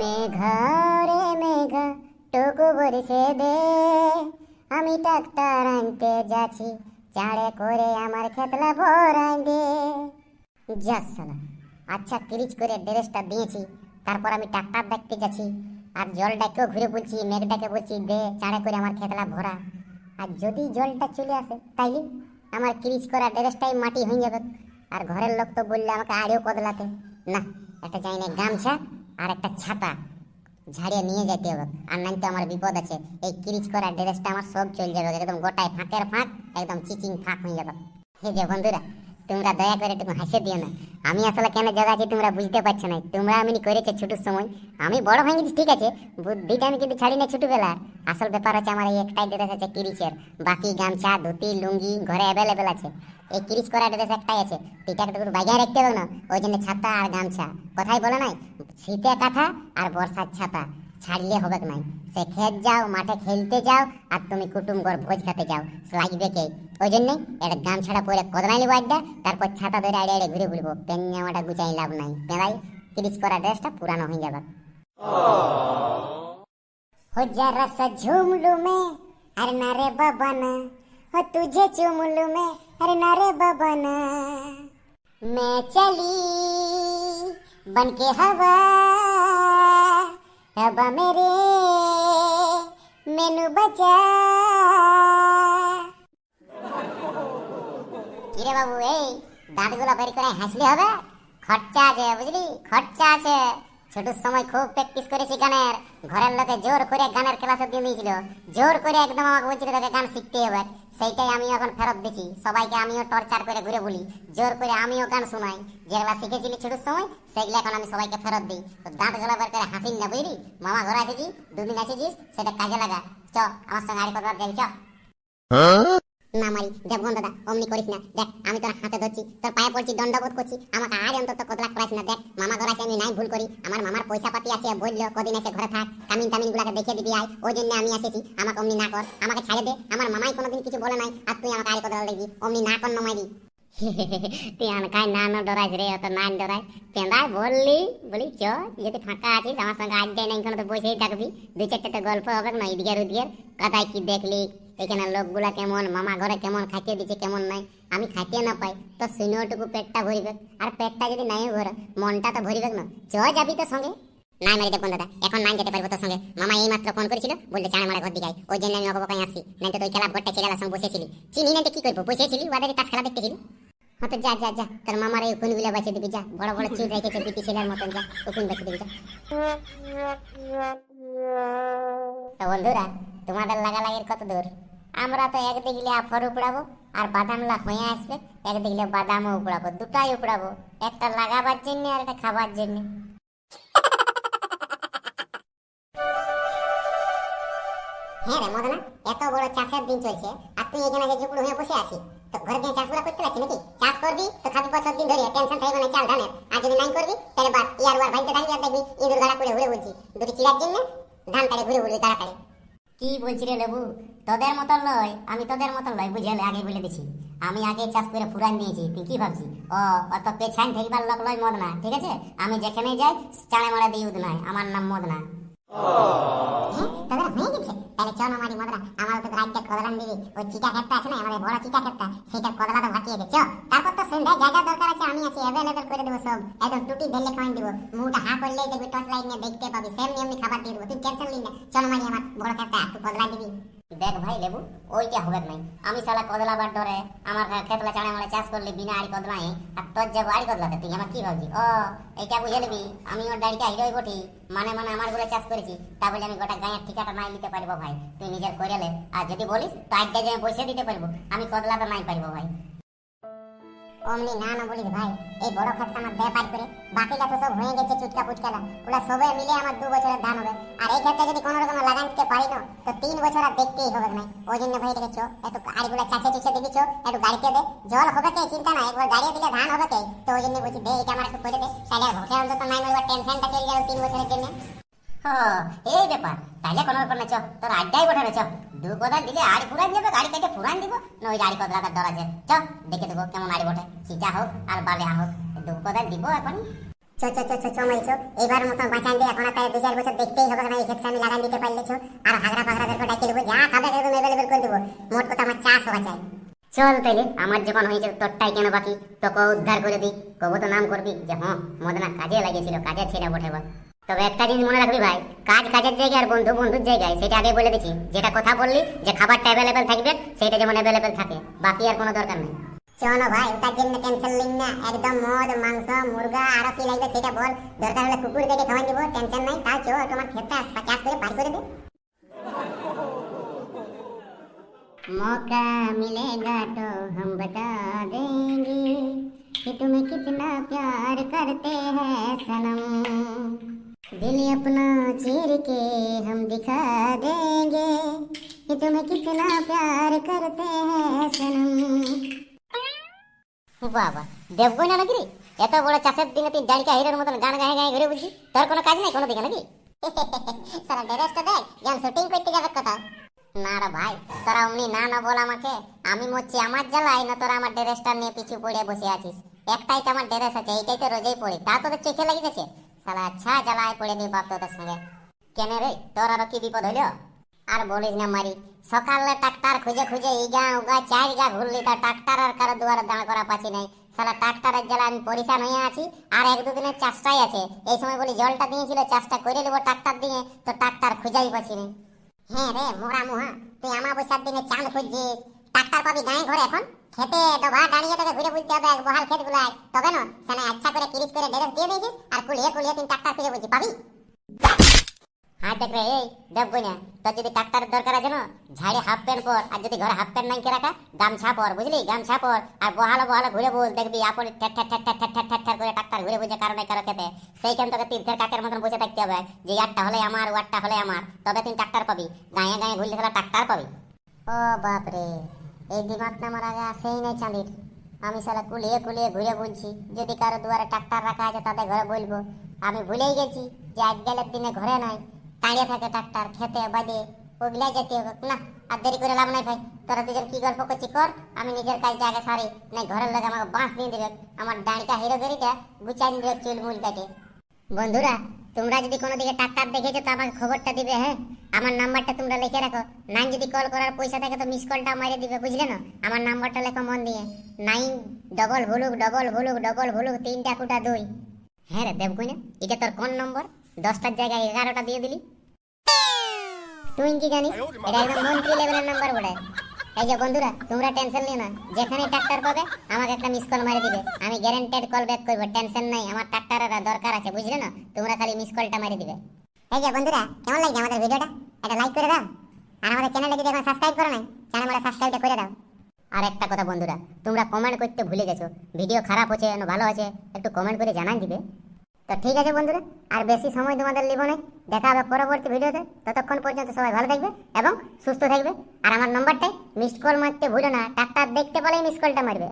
মেঘা, রে মেঘা, টুকু বরিশে দে। আমি ট্রাক্টর আনতে যাচ্ছি, চাড়ে করে আমার খেতলা ভরাই দে। যা সালা আচ্ছা ক্রিজ করে ড্রেসটা দিয়েছি, তারপর আমি ট্রাক্টর দেখতে যাচ্ছি, আর জলটাকেও ঘুরে বলছি মেঘটাকে বলছি দে, চাড়ে করে আমার খেতলা ভরা। আর যদি জলটা চলে আসে, তাইলে আমার ক্রিজ করা ড্রেসটাই মাটি হয়ে যাবে। আর ঘরের লোক তো বললে আমাকে আড়েও কদলাতে। না একটা চাই না গামছা আর একটা ছাতা ঝাড়িয়ে নিয়ে যেতে হবে। আর নাই তো আমার বিপদ আছে। এই ক্রিজ করা ড্রেসটা আমার সব চলে যাবে। একদম গোটায় ফাঁকের ফাঁক, একদম চিচিং ফাঁক হয়ে যাবে। হে যে বন্ধুরা, তোমরা দয়া করে একটু হাসে দিও না। আমি আসলে কেন জগাচ্ছি তোমরা বুঝতে পারছ না। তোমরা আমি করেছ ছোটোর সময়। আমি বড় হয়ে গেছি, ঠিক আছে। বুদ্ধিটা আমি কিন্তু ছাড়ি না ছোটবেলার আসল ব্যাপার হচ্ছে আমার এই একটাই ড্রেস আছে কিরিচের। বাকি গামছা, ধুতি, লুঙ্গি ঘরে অ্যাভেলেবেল আছে। এই কিরিচ করা ড্রেস একটাই আছে এটা একটু বাজায় রাখতে হবে না ওই জন্য ছাতা আর গামছা কথাই বলে নাই শীতে কাঁথা আর বর্ষার ছাতা ছাড়লে হবে নাই সে খেত যাও মাঠে খেলতে যাও আর তুমি কুটুম ঘর ভোজ খেতে যাও লাগবে কে ওই জন্যে একটা গামছাড়া পরে কদলাই নিবো একটা তারপর ছাতা ধরে আড়ে আড়ে ঘুরে ঘুরবো পেন জামাটা গুচাই লাভ নাই পেঁদাই তিরিশ করা ড্রেসটা পুরানো হয়ে যাবে हो जरा सा झूम लू मैं अरे ना रे बाबा ना हो तुझे चूम लू मैं अरे ना रे बाबा ना मैं चली बन के हवा हवा मेरे मेनू बचा কিরে বাবু এই দাঁতগুলো বের করে হাসলে হবে খরচা আছে বুঝলি খরচা আছে ছোট সময় খুব প্র্যাকটিস করেছি গানের ঘরের লোকে জোর করে গানের ক্লাসে দিয়ে দিয়েছিল জোর করে একদম আমাকে বলছিল তোকে গান শিখতে হবে সেইটাই আমি এখন ফেরত দিছি। সবাইকে আমিও টর্চার করে ঘুরে বলি, জোর করে আমিও গান শোনাই। যেগুলা শিখেছিলি ছোট সময়, সেগুলো এখন আমি সবাইকে ফেরত দিই। তো দাঁত গলা বের করে হাসিন না বুঝলি? মামা ঘরে আসেছি দুদিন আসেছিস, সেটা কাজে লাগা। চ, আমার সঙ্গে আর কথা যাবি চ। না মারি। দেখ বন্ধ দাদা, অমনি করিস না। দেখ, আমি তোর হাতে ধরছি, তোর পায়ে পড়ছি, দণ্ডবোধ করছি। আমাকে আর অন্তত কতলা করাইস না। দেখ, মামা ঘর আমি নাই ভুল করি। আমার মামার পয়সা পাতি আছে, বলল, কদিন এসে ঘরে থাক, কামিন টামিন গুলাকে দেখিয়ে দিবি আয়। ওই জন্য আমি এসেছি আমাকে অমনি না কর। আমাকে ছাড়ে দে, আমার মামাই কোনোদিন কিছু বলে নাই। আর তুই আমাকে আর কতলা দেখবি, অমনি না কর মামাই তুই আনকাই না না রে, অত না ডরাইস। পেঁদাই বললি, বলি চ যদি ফাঁকা আছিস, আমার সঙ্গে আড্ডায় নাই তো বসেই থাকবি। দুই চারটে তো গল্প হবে না এদিকের ওদিকের কথায় কি দেখলি? এখানে লোকগুলা কেমন, মামা ঘরে কেমন, খাইতে দিচ্ছে কেমন নাই, আমি খাইতে না পাই, তো শুনেওটুকু পেটটা ভরিবে। আর পেটটা যদি নাই ঘরে মনটা তো ভরিবে না চ যাবি তো সঙ্গে? নাই মারি দেখুন দাদা এখন নাই যেতে পারব তোর সঙ্গে। মামা এই মাত্র ফোন করেছিল, বললে চাড়ে মারা ঘর দিকে ওই জন্য আমি অবকায় আসি নাই তো তুই খেলা ঘরটা ছেলের সঙ্গে বসেছিলি। চিনি না কি করব? বসেছিলি? ওদের তাস খেলা দেখতেছিলি? হ্যাঁ তো যা যা যা, তোর মামার এই উকুনগুলো বাঁচিয়ে দিবি, যা। বড় বড় চুল রেখেছে বিটি ছেলের মতন, যা, উকুন বাঁচিয়ে দিবি, যা। তো বন্ধুরা, তোমাদের লাগালাগির কত দূর? আমরা তো একদিক গেলে আফর উপড়াবো আর বাদামলা হয়ে আসবে একদিক গেলে বাদামও উপড়াবো দুটাই উপড়াবো একটা লাগাবার জন্য আর একটা খাবার জন্য। হ্যাঁ রে মদনা এত বড় চাষের দিন চলছে আর তুই এখানে যে ঝুপড়ু হয়ে বসে আছিস। তো ঘরে গিয়ে চাষগুলো করতে পারছি নাকি? চাষ করবি তো খাবি বছর দিন ধরে টেনশন থাকবে না চাল ধানের। আর যদি নাই করবি তাহলে বাস ইয়ার ওয়ার ভাইতে থাকবি আর দেখবি ইঁদুর গাড়া করে ঘুরে বলছি। দুটি চিড়ার জন্য ধান তাড়ে ঘুরে ঘুরে তাড়াতাড়ি। কি বলছি রে লেবু? তোদের মতন লয়, আমি তোদের মতন লয় বুঝলে আগে বলে দিছি। আমি আগে চাষ করে ফুরান দিয়েছি, তুই কি ভাবছি ও, অত পেছান থাকবার লোক লয় মদ না, ঠিক আছে? আমি যেখানে যাই, চাড়ে মারা দিয়ে উদ আমার নাম মদ না। দিবি। মুখটা দেখতে পাবি, সেম নিয়মনি খাবার দিয়ে দেবো। তুই টেনশন না। আমার বড় একটু কদলা দিবি। দেখ ভাই লেবু, ওইটা হবে নাই। আমি শালা কদলাবার ডরে আমার খেতলা চাড়ে মারে চাষ করলি বিনা আড়ি কদলাই আর তোর যাব আড়ি কদলাতে, তুই আমার কি ভাবছি ও, এইটা বুঝে নিবি, আমি ওর ডাড়িটা হিরোই বটি মানে মানে আমারগুলো চাষ করেছি, তা বলে আমি গোটা গাঁয়ের ঠিকাটা নাই নিতে পারব ভাই। তুই নিজের করেলে আর যদি বলিস, তো আজকে যে পয়সা দিতে পারব, আমি কদলাতে নাই পারব ভাই। অমনি না না বলিস ভাই, এই বড় ক্ষেতটা আমার ব্যাপার করে, বাকিটা তো সব হয়ে গেছে চুটকা পুটকালা ওরা সবাই মিলে আমার দু বছরের ধান হবে। আর এই ক্ষেতটা যদি কোনো রকম লাগাইতে পারি না, তো তিন বছর আর দেখতেই হবে না ওই জন্য ভাই এটাকে চো, একটু আড়িগুলো চাচে চুচে দিবি চো, একটু গাড়িতে দে। জল হবে কে? চিন্তা নাই, একবার গাড়িয়ে দিলে ধান হবে কে? তো ওই জন্য বলছি, দে, এটা আমার একটু করে দে। তাহলে ভোটে অন্তত নাই টেনশনটা চলে যাবে তিন বছরের জন্য। এই ব্যাপার। তাইলে কোনো ব্যাপার না চ তোর আড্ডাই চ দু কোদাল দিলে আড়ি ফুরান যাবে গাড়ি কেটে ফুরান দিব না ওই আড়ি কদলাটার ডর আছে চ দেখে দেবো কেমন আড়ি বটে। চিটা হোক আর বালে হোক দু কোদাল দিব এখন। চ চ চ চ চ মাইছো মতন বাঁচান দিয়ে এখন আর তাই দু চার বছর দেখতেই হবে না এই ক্ষেত্রে আমি লাগান দিতে পারলে আর হাগরা ফাগরাদেরকে ডাকে দেবো যা খাবে একদম অ্যাভেলেবেল করে দেবো। মোট কথা আমার চাষ হওয়া চাই চল তাইলে আমার যখন হয়েছে তোরটাই কেন বাকি? তোকে উদ্ধার করে দিই। কবো তো নাম করবি যে হ্যাঁ মদনা কাজে লাগিয়েছিল কাজে ছেড়ে বটে বল। তবে একটা জিনিস মনে রাখবি ভাই কাজ কাজের জায়গায় আর বন্ধু বন্ধুর জায়গায় সেটা আগে বলে দিচ্ছি যেটা কথা বললি যে খাবারটা অ্যাভেলেবেল থাকবে সেটা যেমন অ্যাভেলেবেল থাকে বাকি আর কোনো দরকার নেই চলো ভাই ওটার জন্য টেনশন লিন না একদম মদ মাংস মুরগা আরো কি লাগবে সেটা বল দরকার হলে কুকুর দেখে খাওয়াই দিব টেনশন নাই তাও চো তোমার খেতে চাষ করে পার করে দে मौका मिलेगा तो हम बता देंगे कि तुम्हें कितना प्यार करते हैं सनम दिल अपना चीर के हम दिखा देंगे कि तुम्हें कितना प्यार करते हैं सनम বাবা দেবগই না নাকি রে? এত বড় চাষের দিনে তুই ডালিকা হিরোর মতন গান গায়ে গায়ে ঘুরে বুঝছি তোর কোনো কাজ নেই কোনো দিকে নাকি সারা ড্রেসটা দেখ যেন শুটিং করতে যাবে কোথাও না রে ভাই তোরা অমনি না না বল আমাকে আমি মরছি আমার জ্বালাই না তোরা আমার ড্রেসটা নিয়ে পিছু পড়ে বসে আছিস একটাই তো আমার ড্রেস আছে এইটাই তো রোজই পড়ি তা তোদের চোখে লেগে গেছে সালা আচ্ছা জ্বালায় পড়ে নি বাপ তোদের সঙ্গে। কেন রে, তোর আরও কি বিপদ হইল? আর বলিস না মারি, সকালে ট্রাক্টার খুঁজে খুঁজে ইগা উগা চার গা ঘুরলি, তা ট্রাক্টার আর কারও দুয়ারে দাঁড় করা পাচ্ছি নাই। সালা ট্রাক্টারের জ্বালা আমি পরিশান হয়ে আছি, আর এক দুদিনের চাষটাই আছে। এই সময় বলি জলটা দিয়েছিল, চাষটা করে নেব ট্রাক্টর দিয়ে, তো ট্রাক্টার খুঁজাই পাচ্ছি না হ্যাঁ রে, মোরা মোহা, তুই আমাবস্যার দিনে চাঁদ খুঁজছিস। ট্রাক্টর পাবি গায়ে ঘরে এখন? খেতে ডোভা দাঁড়িয়ে তোকে ঘুরে বুঝতে হবে বহাল ক্ষেত গুলায় তবে না সেনা আচ্ছা করে কিরিশ করে ডেরেস দিয়ে দিয়েছিস আর কুলিয়ে কুলিয়ে তিন ট্রাক্টর ফিরে বুঝি, পাবি? হ্যাঁ দেখ রে, এই দেব না তোর যদি ট্রাক্টর দরকার আছে না, ঝাড়ে হাফ প্যান্ট পর আর যদি ঘরে হাফ প্যান্ট নাইকে রাখা, গামছা পর, বুঝলি? গামছা পর, আর বহালো বহালো ঘুরে বল, দেখবি আপন ঠ্যাট ঠ্যাট ঠ্যাট ঠ্যাট ঠ্যাট করে ট্রাক্টর ঘুরে বুঝে কারণে কারও খেতে। সেইখান থেকে তীর্থের কাকের মতন বুঝে থাকতে হবে, যে ইয়ারটা হলে আমার, ওয়ারটা হলে আমার, তবে তুমি ট্রাক্টর পাবি। গায়ে গায়ে ঘুরলে তাহলে ট্রাক্টর পাবি। ও বাপরে। এই দিমাগটা আগে আসেই নাই চাঁদির। আমি সালা কুলিয়ে কুলিয়ে ঘুরে বলছি, যদি কারও দুয়ারে ট্রাক্টার রাখা আছে তাদের ঘরে বলব। আমি ভুলেই গেছি যে আজকালের দিনে ঘরে নাই, দাঁড়িয়ে থাকে ট্রাক্টার, খেতে বাদে, ওগুলা যেতে হবে। না, আর দেরি করে লাভ নাই ভাই। তোরা দুজন কি গল্প করছি কর, আমি নিজের কাজটা আগে সারি, নাই ঘরের লোক আমাকে বাঁশ দিয়ে দেবে। আমার দাঁড়িটা হিরো গেরিটা গুচাই দেবে চুল মুল কাটে। বন্ধুরা তোমরা যদি কোনো দিকে ট্রাক্টার দেখেছ, তো আমাকে খবরটা দিবে হ্যাঁ? আমার নাম্বারটা তোমরা লিখে রাখো। নাইন যদি কল করার পয়সা থাকে, তো মিস কলটা মারে দিবে, বুঝলে না? আমার নাম্বারটা লেখো মন দিয়ে। নাইন ডবল ভুলুক ডবল ভুলুক ডবল ভুলুক, তিনটা কুটা দুই। হ্যাঁ রে দেবকুইনা এটা তোর কোন নম্বর? দশটার জায়গায় এগারোটা দিয়ে দিলি। তুই কি জানিস? এটা একদম মন্ত্রী লেভেলের নাম্বার বলে এই যে বন্ধুরা, তোমরা টেনশন নিও না। যেখানে ট্রাক্টর পাবে, আমাকে একটা মিস কল মারি দিবে। আমি গ্যারান্টেড কল ব্যাক করব টেনশন নাই, আমার ট্রাক্টরের দরকার আছে, বুঝলে না? তোমরা খালি মিস কলটা মারি দিবে। এই যে বন্ধুরা, কেমন লাগছে আমাদের ভিডিওটা এটা লাইক করে দাও। আর আমাদের চ্যানেলে যদি এখন সাবস্ক্রাইব করো নাই চ্যানেলটা সাবস্ক্রাইবটা করে দাও। আর একটা কথা বন্ধুরা, তোমরা কমেন্ট করতে ভুলে গেছো। ভিডিও খারাপ হচ্ছে না ভালো আছে, একটু কমেন্ট করে জানান দিবে। তো ঠিক আছে বন্ধুরা, আর বেশি সময় তোমাদের লিব না দেখা হবে পরবর্তী ভিডিওতে। ততক্ষণ পর্যন্ত সবাই ভালো থাকবে এবং সুস্থ থাকবে। আর আমার নম্বরটাই মিসড কল মারতে ভুলো না। ডাক্তার দেখতে পেলেই মিস কলটা মারবে।